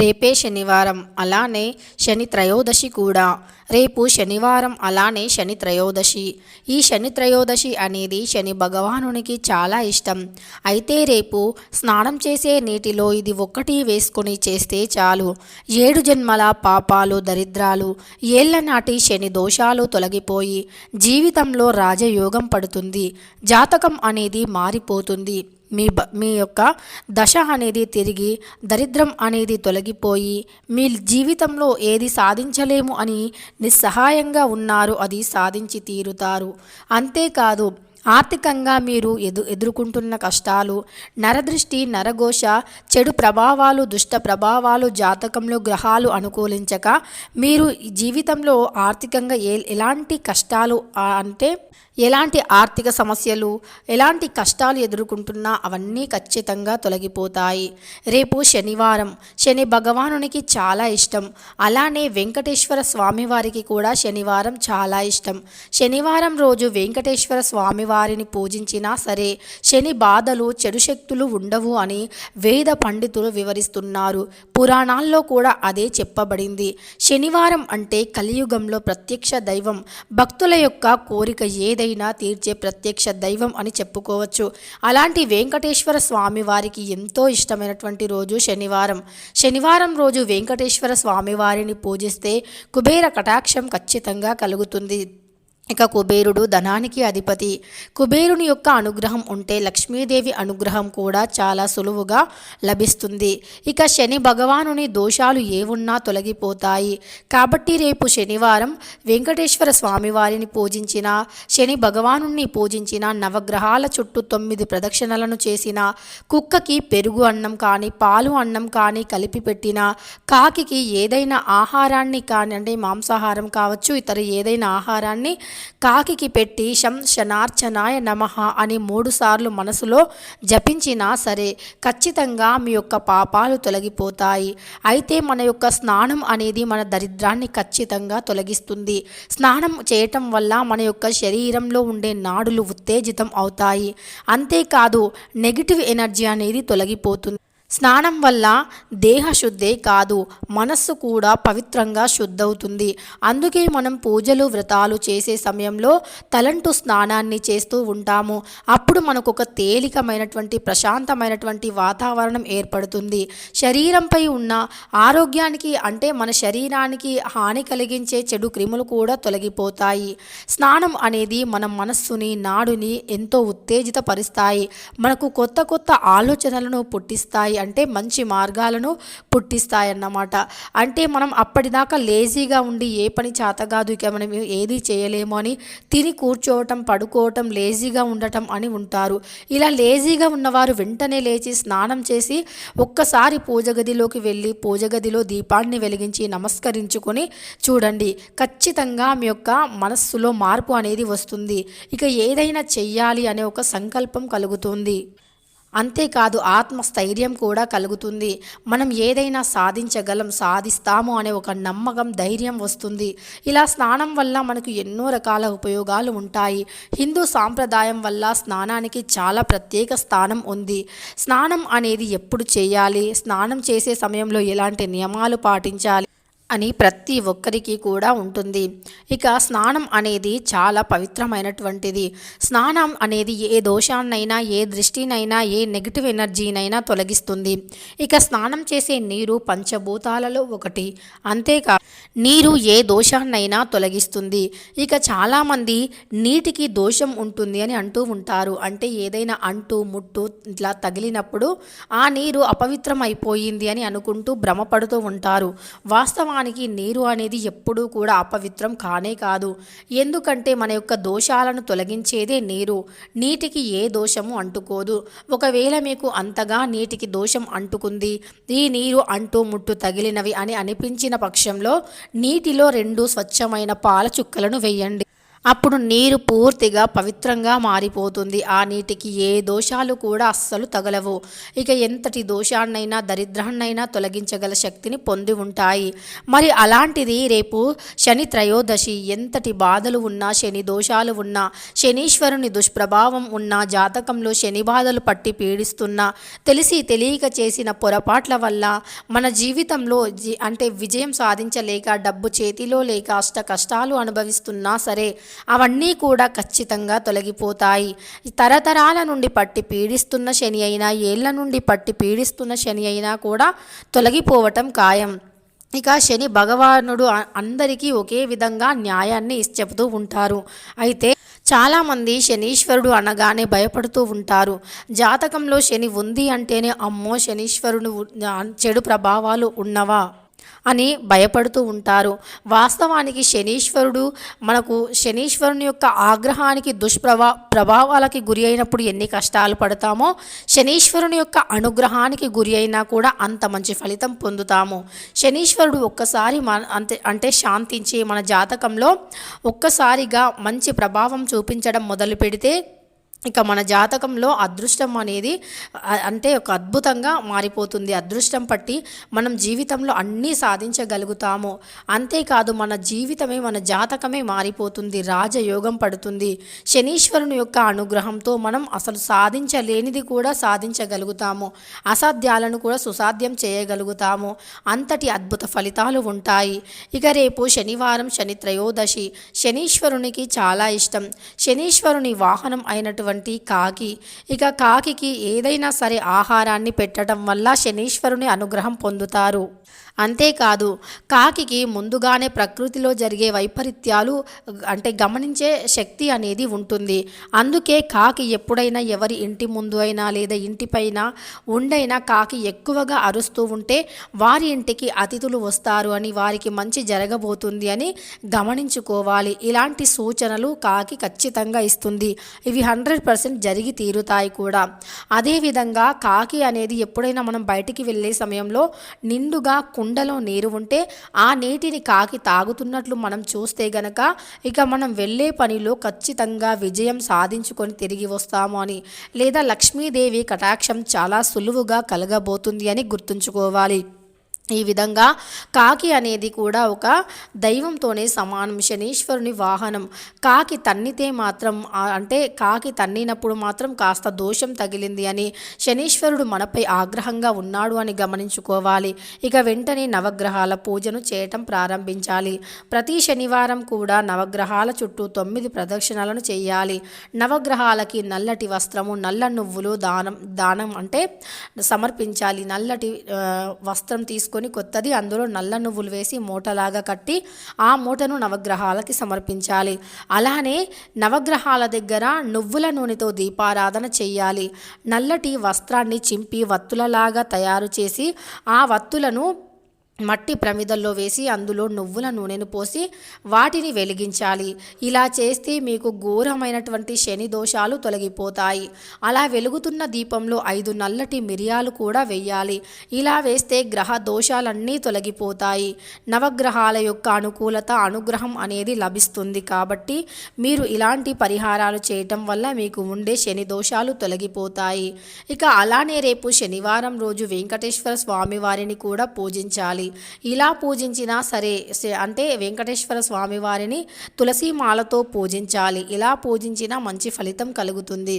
రేపే శనివారం అలానే శని త్రయోదశి కూడా. రేపు శనివారం అలానే శని త్రయోదశి. ఈ శని త్రయోదశి అనేది శని భగవానునికి చాలా ఇష్టం. అయితే రేపు స్నానం చేసే నీటిలో ఇది ఒక్కటి వేసుకొని చేస్తే చాలు. ఏడు జన్మల పాపాలు దరిద్రాలు ఏళ్ళ నాటి శని దోషాలు తొలగిపోయి జీవితంలో రాజయోగం పడుతుంది. జాతకం అనేది మారిపోతుంది. మీ బ మీ యొక్క దశ అనేది తిరిగి దరిద్రం అనేది తొలగిపోయి మీ జీవితంలో ఏది సాధించలేము అని నిస్సహాయంగా ఉన్నారు అది సాధించి తీరుతారు. అంతేకాదు ఆర్థికంగా మీరు ఎదు ఎదుర్కొంటున్న కష్టాలు నరదృష్టి నరఘోష చెడు ప్రభావాలు దుష్ట ప్రభావాలు జాతకంలో గ్రహాలు అనుకూలించక మీరు జీవితంలో ఆర్థికంగా ఏ ఎలాంటి కష్టాలు అంటే ఎలాంటి ఆర్థిక సమస్యలు ఎలాంటి కష్టాలు ఎదుర్కొంటున్నా అవన్నీ ఖచ్చితంగా తొలగిపోతాయి. రేపు శనివారం శని భగవానునికి చాలా ఇష్టం. అలానే వెంకటేశ్వర స్వామివారికి కూడా శనివారం చాలా ఇష్టం. శనివారం రోజు వెంకటేశ్వర స్వామివారిని పూజించినా సరే శని బాధలు చెడు శక్తులు ఉండవు అని వేద పండితులు వివరిస్తున్నారు. పురాణాల్లో కూడా అదే చెప్పబడింది. శనివారం అంటే కలియుగంలో ప్రత్యక్ష దైవం భక్తుల యొక్క కోరిక ఏదైనా తీర్చే ప్రత్యక్ష దైవం అని చెప్పుకోవచ్చు. అలాంటి వెంకటేశ్వర స్వామి వారికి ఎంతో ఇష్టమైనటువంటి రోజు శనివారం. శనివారం రోజు వెంకటేశ్వర స్వామి వారిని పూజిస్తే కుబేర కటాక్షం ఖచ్చితంగా కలుగుతుంది. ఇక కుబేరుడు ధనానికి అధిపతి. కుబేరుని యొక్క అనుగ్రహం ఉంటే లక్ష్మీదేవి అనుగ్రహం కూడా చాలా సులువుగా లభిస్తుంది. ఇక శని భగవానుని దోషాలు ఏవున్నా తొలగిపోతాయి. కాబట్టి రేపు శనివారం వెంకటేశ్వర స్వామివారిని పూజించిన శని భగవానుణ్ణి పూజించిన నవగ్రహాల చుట్టూ తొమ్మిది ప్రదక్షిణలను చేసిన కుక్కకి పెరుగు అన్నం కానీ పాలు అన్నం కానీ కలిపి పెట్టిన కాకికి ఏదైనా ఆహారాన్ని కానీ అంటే మాంసాహారం కావచ్చు ఇతర ఏదైనా ఆహారాన్ని కాకికి పెట్టి శం శనార్చనాయ నమః అని మూడుసార్లు మనసులో జపించినా సరే ఖచ్చితంగా మీ యొక్క పాపాలు తొలగిపోతాయి. అయితే మన యొక్క స్నానం అనేది మన దరిద్రాన్ని ఖచ్చితంగా తొలగిస్తుంది. స్నానం చేయటం వల్ల మన యొక్క శరీరంలో ఉండే నాడులు ఉత్తేజితం అవుతాయి. అంతేకాదు నెగిటివ్ ఎనర్జీ అనేది తొలగిపోతుంది. స్నానం వల్ల దేహ శుద్ధే కాదు మనస్సు కూడా పవిత్రంగా శుద్ధవుతుంది. అందుకే మనం పూజలు వ్రతాలు చేసే సమయంలో తలంటు స్నానాన్ని చేస్తూ ఉంటాము. అప్పుడు మనకు ఒక తేలికమైనటువంటి ప్రశాంతమైనటువంటి వాతావరణం ఏర్పడుతుంది. శరీరంపై ఉన్న ఆరోగ్యానికి అంటే మన శరీరానికి హాని కలిగించే చెడు క్రిములు కూడా తొలగిపోతాయి. స్నానం అనేది మన మనస్సుని నాడుని ఎంతో ఉత్తేజితపరుస్తాయి. మనకు కొత్త కొత్త ఆలోచనలను పుట్టిస్తాయి. అంటే మంచి మార్గాలను పుట్టిస్తాయన్నమాట. అంటే మనం అప్పటిదాకా లేజీగా ఉండి ఏ పని చేతగాదు ఇక మనం ఏది చేయలేము అని తిని కూర్చోవటం పడుకోవటం లేజీగా ఉండటం అని ఉంటారు. ఇలా లేజీగా ఉన్నవారు వెంటనే లేచి స్నానం చేసి ఒక్కసారి పూజ గదిలోకి వెళ్ళి పూజ గదిలో దీపాన్ని వెలిగించి నమస్కరించుకొని చూడండి. ఖచ్చితంగా మీ యొక్క మనస్సులో మార్పు అనేది వస్తుంది. ఇక ఏదైనా చెయ్యాలి అనే ఒక సంకల్పం కలుగుతుంది. అంతేకాదు ఆత్మస్థైర్యం కూడా కలుగుతుంది. మనం ఏదైనా సాధించగలం సాధిస్తాము అనే ఒక నమ్మకం ధైర్యం వస్తుంది. ఇలా స్నానం వల్ల మనకు ఎన్నో రకాల ఉపయోగాలు ఉంటాయి. హిందూ సాంప్రదాయం వల్ల స్నానానికి చాలా ప్రత్యేక స్థానం ఉంది. స్నానం అనేది ఎప్పుడు చేయాలి? స్నానం చేసే సమయంలో ఎలాంటి నియమాలు పాటించాలి? అని ప్రతి ఒక్కరికి కూడా ఉంటుంది. ఇక స్నానం అనేది చాలా పవిత్రమైనటువంటిది. స్నానం అనేది ఏ దోషాన్నైనా ఏ దృష్టినైనా ఏ నెగిటివ్ ఎనర్జీనైనా తొలగిస్తుంది. ఇక స్నానం చేసే నీరు పంచభూతాలలో ఒకటి. అంతేకా నీరు ఏ దోషాన్నైనా తొలగిస్తుంది. ఇక చాలామంది నీటికి దోషం ఉంటుంది అని అంటూ ఉంటారు. అంటే ఏదైనా అంటు ముట్టు ఇట్లా తగిలినప్పుడు ఆ నీరు అపవిత్రం అయిపోయింది అని అనుకుంటూ భ్రమపడుతూ ఉంటారు. వాస్తవానికి నీరు అనేది ఎప్పుడూ కూడా అపవిత్రం కానే కాదు. ఎందుకంటే మన యొక్క దోషాలను తొలగించేదే నీరు. నీటికి ఏ దోషము అంటుకోదు. ఒకవేళ మీకు అంతగా నీటికి దోషం అంటుకుంది ఈ నీరు అంటూ ముట్టు తగిలినవి అని అనిపించిన పక్షంలో నీటిలో రెండు స్వచ్ఛమైన పాల చుక్కలను వేయండి. అప్పుడు నీరు పూర్తిగా పవిత్రంగా మారిపోతుంది. ఆ నీటికి ఏ దోషాలు కూడా అస్సలు తగలవు. ఇక ఎంతటి దోషాన్నైనా దరిద్రాన్నైనా తొలగించగల శక్తిని పొంది ఉంటాయి. మరి అలాంటిది రేపు శని త్రయోదశి ఎంతటి బాధలు ఉన్నా శని దోషాలు ఉన్నా శనీశ్వరుని దుష్ప్రభావం ఉన్నా జాతకంలో శని బాధలు పట్టి పీడిస్తున్నా తెలిసి తెలియక చేసిన పొరపాట్ల వల్ల మన జీవితంలో జీ అంటే విజయం సాధించలేక డబ్బు చేతిలో లేక అష్ట కష్టాలు అనుభవిస్తున్నా సరే అవన్నీ కూడా ఖచ్చితంగా తొలగిపోతాయి. తరతరాల నుండి పట్టి పీడిస్తున్న శని అయినా ఏళ్ళ నుండి పట్టి పీడిస్తున్న శని అయినా కూడా తొలగిపోవటం ఖాయం. ఇక శని భగవానుడు అందరికీ ఒకే విధంగా న్యాయాన్ని ఇస్- చెబుతూ ఉంటారు. అయితే చాలామంది శనీశ్వరుడు అనగానే భయపడుతూ ఉంటారు. జాతకంలో శని ఉంది అంటేనే అమ్మో శనీశ్వరుడు చెడు ప్రభావాలు ఉన్నవా? అని భయపడుతూ ఉంటారు. వాస్తవానికి శనీశ్వరుడు మనకు శనీశ్వరుని యొక్క ఆగ్రహానికి దుష్ప్రభా ప్రభావాలకి గురి అయినప్పుడు ఎన్ని కష్టాలు పడతామో శనీశ్వరుని యొక్క అనుగ్రహానికి గురి అయినా కూడా అంత మంచి ఫలితం పొందుతాము. శనీశ్వరుడు ఒక్కసారి మన అంతే అంటే శాంతించి మన జాతకంలో ఒక్కసారిగా మంచి ప్రభావం చూపించడం మొదలు పెడితే ఇక మన జాతకంలో అదృష్టం అనేది అంటే ఒక అద్భుతంగా మారిపోతుంది. అదృష్టం పట్టి మనం జీవితంలో అన్నీ సాధించగలుగుతాము. అంతేకాదు మన జీవితమే మన జాతకమే మారిపోతుంది. రాజయోగం పడుతుంది. శనీశ్వరుని యొక్క అనుగ్రహంతో మనం అసలు సాధించలేనిది కూడా సాధించగలుగుతాము. అసాధ్యాలను కూడా సుసాధ్యం చేయగలుగుతాము. అంతటి అద్భుత ఫలితాలు ఉంటాయి. ఇక రేపు శనివారం శని త్రయోదశి. శనీశ్వరునికి చాలా ఇష్టం. శనీశ్వరుని వాహనం అయినటువంటి కాకి. ఇక కాకికి ఏదైనా సరే ఆహారాన్ని పెట్టడం వల్ల శనీశ్వరుని అనుగ్రహం పొందుతారు. అంతేకాదు కాకికి ముందుగానే ప్రకృతిలో జరిగే వైపరీత్యాలు అంటే గమనించే శక్తి అనేది ఉంటుంది. అందుకే కాకి ఎప్పుడైనా ఎవరి ఇంటి ముందు అయినా లేదా ఇంటిపైన ఉండైనా కాకి ఎక్కువగా అరుస్తూ ఉంటే వారి ఇంటికి అతిథులు వస్తారు అని వారికి మంచి జరగబోతుంది అని గమనించుకోవాలి. ఇలాంటి సూచనలు కాకి ఖచ్చితంగా ఇస్తుంది. ఇవి హండ్రెడ్ పర్సెంట్ జరిగి తీరుతాయి కూడా. అదేవిధంగా కాకి అనేది ఎప్పుడైనా మనం బయటికి వెళ్ళే సమయంలో నిండుగా కుండలో నీరు ఉంటే ఆ నీటిని కాకి తాగుతున్నట్లు మనం చూస్తే గనక ఇక మనం వెళ్ళే పనిలో ఖచ్చితంగా విజయం సాధించుకొని తిరిగి వస్తాము అని. లేదా లక్ష్మీదేవి కటాక్షం చాలా సులువుగా కలగబోతుంది అని గుర్తుంచుకోవాలి. ఈ విధంగా కాకి అనేది కూడా ఒక దైవంతోనే సమానం శనీశ్వరుని వాహనం. కాకి తన్నితే మాత్రం అంటే కాకి తన్నినప్పుడు మాత్రం కాస్త దోషం తగిలింది అని శనీశ్వరుడు మనపై ఆగ్రహంగా ఉన్నాడు అని గమనించుకోవాలి. ఇక వెంటనే నవగ్రహాల పూజను చేయటం ప్రారంభించాలి. ప్రతి శనివారం కూడా నవగ్రహాల చుట్టూ తొమ్మిది ప్రదక్షిణలను చేయాలి. నవగ్రహాలకి నల్లటి వస్త్రము నల్ల నువ్వులు దానం దానం అంటే సమర్పించాలి. నల్లటి వస్త్రం తీసుకు తీసుకొని కొత్తది అందులో నల్ల నువ్వులు వేసి మూటలాగా కట్టి ఆ మూటను నవగ్రహాలకి సమర్పించాలి. అలానే నవగ్రహాల దగ్గర నువ్వుల నూనెతో దీపారాధన చేయాలి నల్లటి వస్త్రాన్ని చింపి వత్తులలాగా తయారు చేసి ఆ వత్తులను మట్టి ప్రమిదల్లో వేసి అందులో నువ్వుల నూనెను పోసి వాటిని వెలిగించాలి. ఇలా చేస్తే మీకు ఘోరమైనటువంటి శని దోషాలు తొలగిపోతాయి. అలా వెలుగుతున్న దీపంలో ఐదు నల్లటి మిరియాలు కూడా వెయ్యాలి ఇలా వేస్తే గ్రహ దోషాలన్నీ తొలగిపోతాయి. నవగ్రహాల యొక్క అనుకూలత అనుగ్రహం అనేది లభిస్తుంది కాబట్టి మీరు ఇలాంటి పరిహారాలు చేయటం వల్ల మీకు ఉండే శని దోషాలు తొలగిపోతాయి. ఇక అలానే రేపు శనివారం రోజు వెంకటేశ్వర స్వామి వారిని కూడా పూజించాలి. ఇలా పూజించినా సరే అంటే వెంకటేశ్వర స్వామి వారిని తులసి మాలతో పూజించాలి. ఇలా పూజించినా మంచి ఫలితం కలుగుతుంది.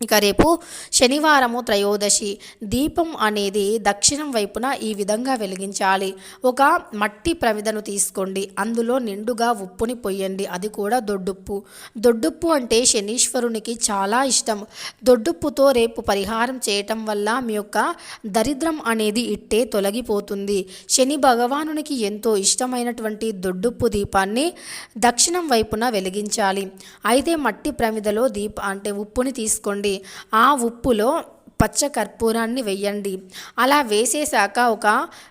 ఇక రేపు శనివారము త్రయోదశి దీపం అనేది దక్షిణం వైపున ఈ విధంగా వెలిగించాలి. ఒక మట్టి ప్రమిదను తీసుకోండి. అందులో నిండుగా ఉప్పుని పొయ్యండి. అది కూడా దొడ్డుప్పు. దొడ్డుప్పు అంటే శనీశ్వరునికి చాలా ఇష్టం. దొడ్డుప్పుతో రేపు పరిహారం చేయటం వల్ల మీ యొక్క దరిద్రం అనేది ఇట్టే తొలగిపోతుంది. శని భగవానునికి ఎంతో ఇష్టమైనటువంటి దొడ్డుప్పు దీపాన్ని దక్షిణం వైపున వెలిగించాలి. అయితే మట్టి ప్రమిదలో దీప అంటే ఉప్పుని తీసుకోండి. ఆ ఉప్పులో పచ్చ కర్పూరాన్ని వెయ్యండి. అలా వేసేసాక ఒక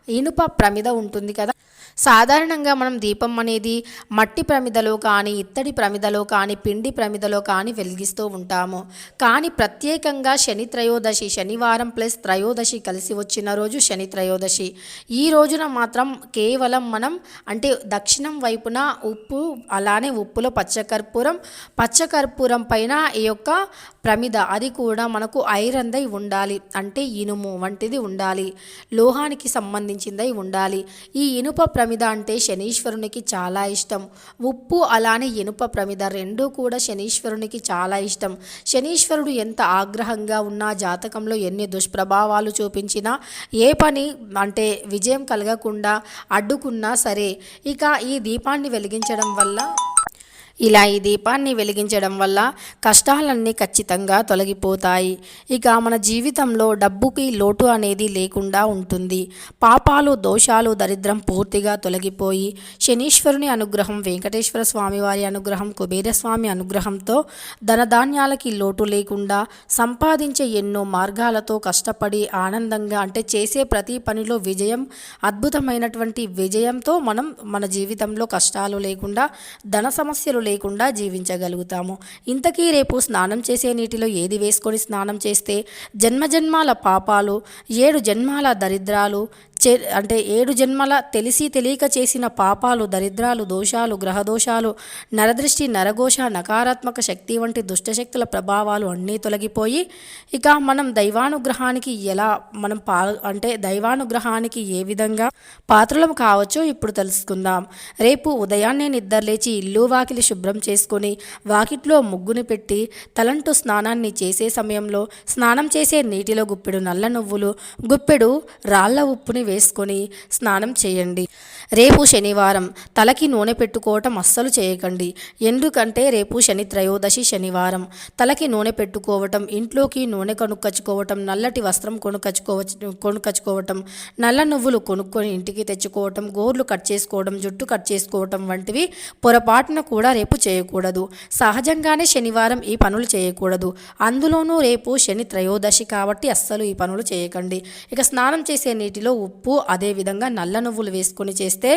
ఇనుప ప్రమిద ఉంటుంది కదా సాధారణంగా మనం దీపం అనేది మట్టి ప్రమిదలో కానీ ఇత్తడి ప్రమిదలో కానీ పిండి ప్రమిదలో కానీ వెలిగిస్తూ ఉంటాము. కానీ ప్రత్యేకంగా శని త్రయోదశి శనివారం ప్లస్ త్రయోదశి కలిసి వచ్చిన రోజు శని త్రయోదశి. ఈ రోజున మాత్రం కేవలం మనం అంటే దక్షిణం వైపున ఉప్పు అలానే ఉప్పులో పచ్చకర్పూరం పచ్చకర్పూరం పైన ఈ యొక్క ప్రమిద అది కూడా మనకు ఐరన్దై ఉండాలి. అంటే ఇనుము వంటిది ఉండాలి. లోహానికి సంబంధించిందై ఉండాలి. ఈ ఇనుప ప్రమిద అంటే శనీశ్వరునికి చాలా ఇష్టం. ఉప్పు అలానే ఇనుప ప్రమిద రెండూ కూడా శనీశ్వరునికి చాలా ఇష్టం. శనీశ్వరుడు ఎంత ఆగ్రహంగా ఉన్నా జాతకంలో ఎన్ని దుష్ప్రభావాలు చూపించినా ఏ పని అంటే విజయం కలగకుండా అడ్డుకున్నా సరే ఇక ఈ దీపాన్ని వెలిగించడం వల్ల ఇలా ఈ దీపాన్ని వెలిగించడం వల్ల కష్టాలన్నీ ఖచ్చితంగా తొలగిపోతాయి. ఇక మన జీవితంలో డబ్బుకి లోటు అనేది లేకుండా ఉంటుంది. పాపాలు దోషాలు దరిద్రం పూర్తిగా తొలగిపోయి శనీశ్వరుని అనుగ్రహం వెంకటేశ్వర స్వామి వారి అనుగ్రహం కుబేరస్వామి అనుగ్రహంతో ధనధాన్యాలకి లోటు లేకుండా సంపాదించే ఎన్నో మార్గాలతో కష్టపడి ఆనందంగా అంటే చేసే ప్రతి పనిలో విజయం అద్భుతమైనటువంటి విజయంతో మనం మన జీవితంలో కష్టాలు లేకుండా ధన సమస్యలు లేకుండా జీవించగలుగుతాము. ఇంతకీ రేపు స్నానం చేసే నీటిలో ఏది వేసుకొని స్నానం చేస్తే? జన్మజన్మాల పాపాలు ఏడు జన్మాల దరిద్రాలు చే అంటే ఏడు జన్మల తెలిసి తెలియక చేసిన పాపాలు దరిద్రాలు దోషాలు గ్రహదోషాలు నరదృష్టి నరఘోష నకారాత్మక శక్తి వంటి దుష్టశక్తుల ప్రభావాలు అన్నీ తొలగిపోయి ఇక మనం దైవానుగ్రహానికి ఎలా మనం పా అంటే దైవానుగ్రహానికి ఏ విధంగా పాత్రలం కావచ్చో ఇప్పుడు తెలుసుకుందాం. రేపు ఉదయాన్నే నిద్రలేచి ఇల్లు వాకిలి శుభ్రం చేసుకొని వాకిట్లో ముగ్గుని పెట్టి తలంటు స్నానాన్ని చేసే సమయంలో స్నానం చేసే నీటిలో గుప్పెడు నల్ల నువ్వులు గుప్పెడు రాళ్ళ ఉప్పుని వేసుకొని స్నానం చేయండి. రేపు శనివారం తలకి నూనె పెట్టుకోవటం అస్సలు చేయకండి. ఎందుకంటే రేపు శని త్రయోదశి శనివారం. తలకి నూనె పెట్టుకోవటం ఇంట్లోకి నూనె కొనుక్కచ్చుకోవటం నల్లటి వస్త్రం కొనుక్కచ్చుకోవచ్చు కొనుక్కచ్చుకోవటం నల్ల నువ్వులు కొనుక్కొని ఇంటికి తెచ్చుకోవటం గోర్లు కట్ చేసుకోవడం జుట్టు కట్ చేసుకోవటం వంటివి పొరపాటున కూడా రేపు చేయకూడదు. సహజంగానే శనివారం ఈ పనులు చేయకూడదు. అందులోనూ రేపు శని త్రయోదశి కాబట్టి అస్సలు ఈ పనులు చేయకండి. ఇక స్నానం చేసే నీటిలో ఉప్పు అదేవిధంగా నల్ల నువ్వులు వేసుకొని చేస్తే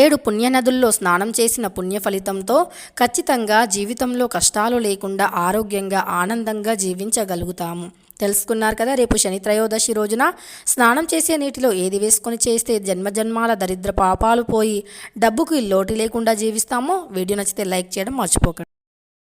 ఏడు పుణ్యనదుల్లో స్నానం చేసిన పుణ్య ఫలితంతో ఖచ్చితంగా జీవితంలో కష్టాలు లేకుండా ఆరోగ్యంగా ఆనందంగా జీవించగలుగుతాము. తెలుసుకున్నారు కదా రేపు శని త్రయోదశి రోజున స్నానం చేసే నీటిలో ఏది వేసుకొని చేస్తే జన్మజన్మాల దరిద్ర పాపాలు పోయి డబ్బుకి లోటు లేకుండా జీవిస్తామో? వీడియో నచ్చితే లైక్ చేయడం మర్చిపోకండి.